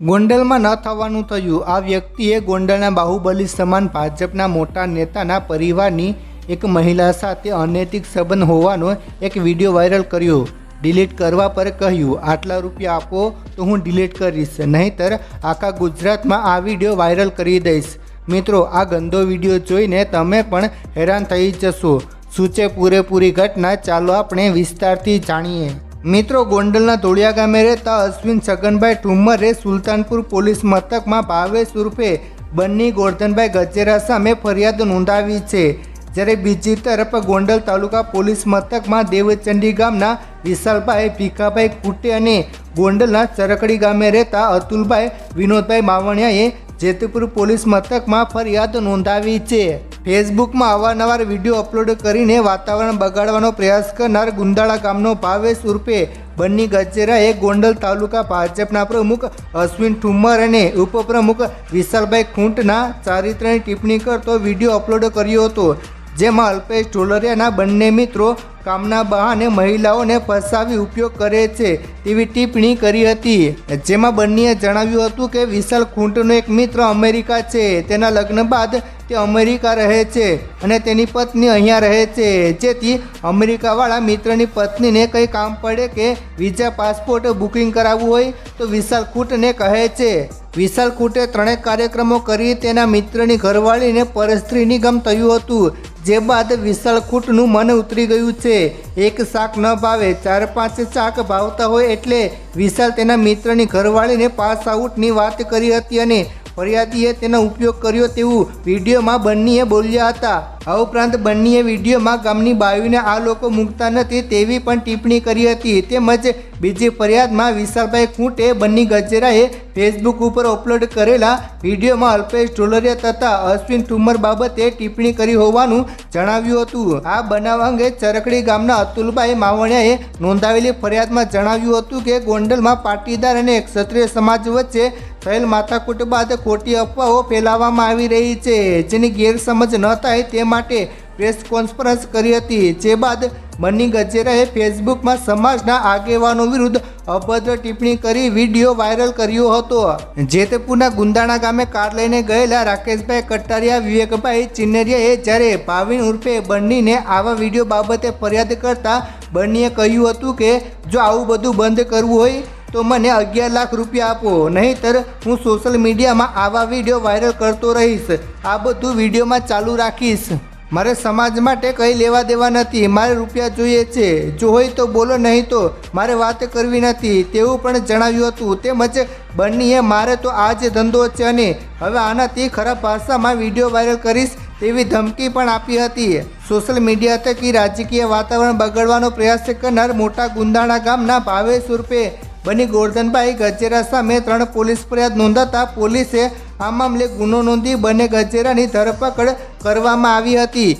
ગોંડલમાં ન થવાનું થયું. આ વ્યક્તિએ ગોંડલના બાહુબલી સમાન ભાજપના મોટા નેતાના પરિવારની એક મહિલા સાથે અનૈતિક સંબંધ હોવાનો એક વીડિયો વાયરલ કર્યો. ડિલીટ કરવા પર કહ્યું, આટલા રૂપિયા આપો તો હું ડિલીટ કરીશ, નહીંતર આખા ગુજરાતમાં આ વીડિયો વાયરલ કરી દઈશ. મિત્રો, આ ગંદો વીડિયો જોઈને તમે પણ હેરાન થઈ જશો. છે પૂરેપૂરી ઘટના? ચાલો આપણે વિસ્તારથી જાણીએ. મિત્રો, ગોંડલના ધોળિયા ગામે રહેતા અશ્વિન છગનભાઈ ઠુમ્મરે સુલતાનપુર પોલીસ મથકમાં ભાવેશ ઉર્ફે બન્ની ગોરધનભાઈ ગજેરા સામે ફરિયાદ નોંધાવી છે. જ્યારે બીજી તરફ ગોંડલ તાલુકા પોલીસ મથકમાં દેવચંડી ગામના વિશાલભાઈ, ભીખાભાઈ કુટે અને ગોંડલના ચરકડી ગામે રહેતા અતુલભાઈ વિનોદભાઈ માવણિયાએ જેતપુર પોલીસ મથકમાં ફરિયાદ નોંધાવી છે. ફેસબુકમાં અવારનવાર વીડિયો અપલોડ કરીને વાતાવરણ બગાડવાનો પ્રયાસ કરનાર ગુંદાળા ગામનો ભાવેશ ઉર્ફે બન્ની ગજેરાએ ગોંડલ તાલુકા ભાજપના પ્રમુખ અશ્વિન ઠુમ્મર અને ઉપપ્રમુખ વિશાલભાઈ ખૂંટના ચારિત્રની ટિપ્પણી કરતો વીડિયો અપલોડ કર્યો હતો. જેમાં અલ્પેશ ઢોલરિયાના બંને મિત્રો કામના બહાને મહિલાઓને ફસાવી ઉપયોગ કરે છે તેવી ટિપ્પણી કરી હતી. જેમાં બંનેએ જણાવ્યું હતું કે વિશાલ ખૂંટનો એક મિત્ર અમેરિકા છે. તેના લગ્ન બાદ તે અમેરિકા રહે છે અને તેની પત્ની અહીંયા રહે છે. જેથી અમેરિકાવાળા મિત્રની પત્નીને કંઈ કામ પડે કે વિઝા પાસપોર્ટ બુકિંગ કરાવવું હોય તો વિશાલ ખૂંટને કહે છે. વિશાલ ખૂટે ત્રણેક કાર્યક્રમો કરી તેના મિત્રની ઘરવાળીને પરસ્ત્રી નિગમ થયું હતું. જે બાદ વિશાળ ખૂટનું મન ઉતરી ગયું છે. એક શાક ન ભાવે, ચાર પાંચ શાક ભાવતા હોય એટલે વિશાલ તેના મિત્રની ઘરવાળીને પાસ આઉટની વાત કરી હતી અને ફરિયાદીએ તેનો ઉપયોગ કર્યો તેવું વિડીયોમાં બંનેએ બોલ્યા હતા. આ ઉપરાંત બંનેએ વિડીયોમાં ગામની બાયુને આ લોકો મૂકતા નથી તેવી પણ ટિપ્પણી કરી હતી. તેમજ બીજી ફરિયાદમાં વિશાલભાઈ ખૂંટે બંની ગજેરાએ ફેસબુક ઉપર અપલોડ કરેલા વિડીયોમાં અલ્પેશ ઢોલરિયા તથા અશ્વિન ઠુમર બાબતે ટિપ્પણી કરી હોવાનું જણાવ્યું હતું. આ બનાવ અંગે ચરકડી ગામના અતુલભાઈ માવણિયાએ નોંધાવેલી ફરિયાદમાં જણાવ્યું હતું કે ગોંડલમાં પાટીદાર અને ક્ષત્રિય સમાજ વચ્ચે થયેલ માથાકૂટ બાદ ખોટી અફવાઓ ફેલાવવામાં આવી રહી છે, જેની ગેરસમજ ન થાય તે માટે પ્રેસ કોન્ફરન્સ કરી હતી. જે બાદ બન્ની ગજેરાએ ફેસબુકમાં સમાજના આગેવાનો વિરુદ્ધ અભદ્ર ટિપ્પણી કરી વીડિયો વાયરલ કર્યો હતો. જેતપુરના ગુંદાણા ગામે કાર લઈને ગયેલા રાકેશભાઈ કટારિયા, વિવેકભાઈ ચિનરિયાએ જ્યારે ભાવિન ઉર્ફે બન્નીને આવા વીડિયો બાબતે ફરિયાદ કરતા બન્નીએ કહ્યું હતું કે, જો આવું બધું બંધ કરવું હોય તો મને અગિયાર લાખ રૂપિયા આપો. નહીંતર હું સોશિયલ મીડિયામાં આવા વીડિયો વાયરલ કરતો રહીશ. આ બધું વિડીયોમાં ચાલુ રાખીશ. મારે સમાજ માટે કંઈ લેવા દેવા નથી. મારે રૂપિયા જોઈએ છે. જો હોય તો બોલો, નહીં તો મારે વાત કરવી નથી. તેવું પણ જણાવ્યું હતું. તેમજ બંનેએ મારે તો આ જ ધંધો છે અને હવે આનાથી ખરાબ ભાષામાં વીડિયો વાયરલ કરીશ તેવી ધમકી પણ આપી હતી. સોશિયલ મીડિયા થકી રાજકીય વાતાવરણ બગાડવાનો પ્રયાસ કરનાર મોટા ગુંદાણા ગામના ભાવેશ ઉર્ફે બની ગોરધનભાઈ ગજેરા સામે ત્રણ પોલીસ ફરિયાદ નોંધાતા પોલીસે આ મામલે ગુનો નોંધી બંને ગજેરાની ધરપકડ કરવામાં આવી હતી.